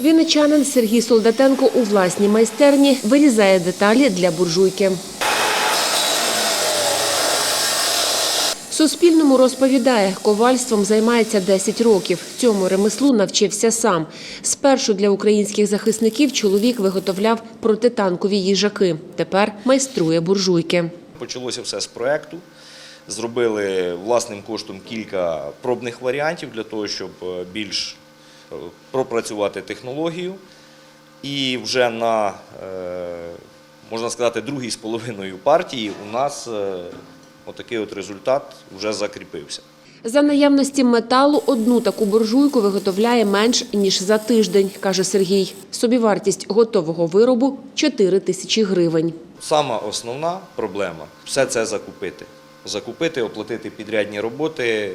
Вінничанин Сергій Солдатенко у власній майстерні вирізає деталі для буржуйки. Суспільному розповідає, ковальством займається 10 років. Цьому ремеслу навчився сам. Спершу для українських захисників чоловік виготовляв протитанкові їжаки. Тепер майструє буржуйки. Почалося все з проекту. Зробили власним коштом кілька пробних варіантів для того, щоб е, більш пропрацювати технологію. І вже на, е, можна сказати, другій з половиною партії у нас е, отакий от результат вже закріпився. За наявності металу одну таку буржуйку виготовляє менш ніж за тиждень, каже Сергій. Собівартість готового виробу 4 тисячі гривень. Сама основна проблема все це закупити. Закупити, оплатити підрядні роботи,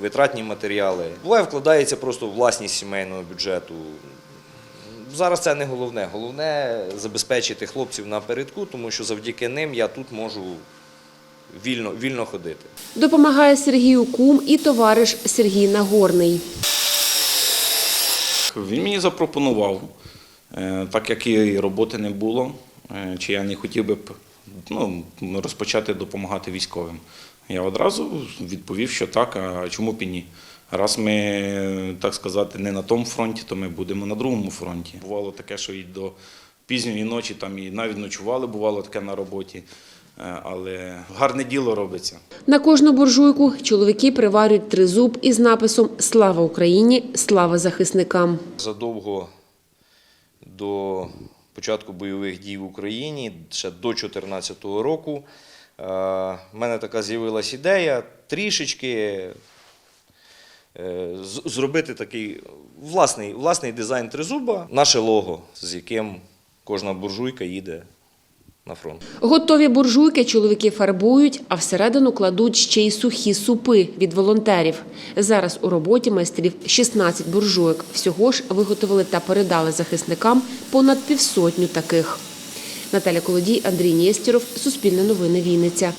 витратні матеріали. Буває, вкладається просто в власність сімейного бюджету. Зараз це не головне. Головне забезпечити хлопців напередку, тому що завдяки ним я тут можу вільно, вільно ходити. Допомагає Сергію кум і товариш Сергій Нагорний. Він мені запропонував, е, так як і роботи не було, е, чи я не хотів би б, ну, розпочати допомагати військовим. Я одразу відповів, що так, а чому б і ні. Раз ми, так сказати, не на тому фронті, то ми будемо на другому фронті. Бувало таке, що і до пізньої ночі там і навіть ночували, бувало таке на роботі. Е, Але гарне діло робиться. На кожну буржуйку чоловіки приварюють тризуб із написом Слава Україні! Слава захисникам! Задовго до початку бойових дій в Україні, ще до 2014 року, е, в мене така з'явилась ідея трішечки е, зробити такий власний, власний дизайн тризуба, наше лого, з яким кожна буржуйка їде на фронт. Готові буржуйки чоловіки фарбують, а всередину кладуть ще й сухі супи від волонтерів. Зараз у роботі майстрів 16 буржуйок. Всього ж виготовили та передали захисникам понад півсотню таких. Наталя Колодій, Андрій Нєстіров, Суспільне новини Вінниця.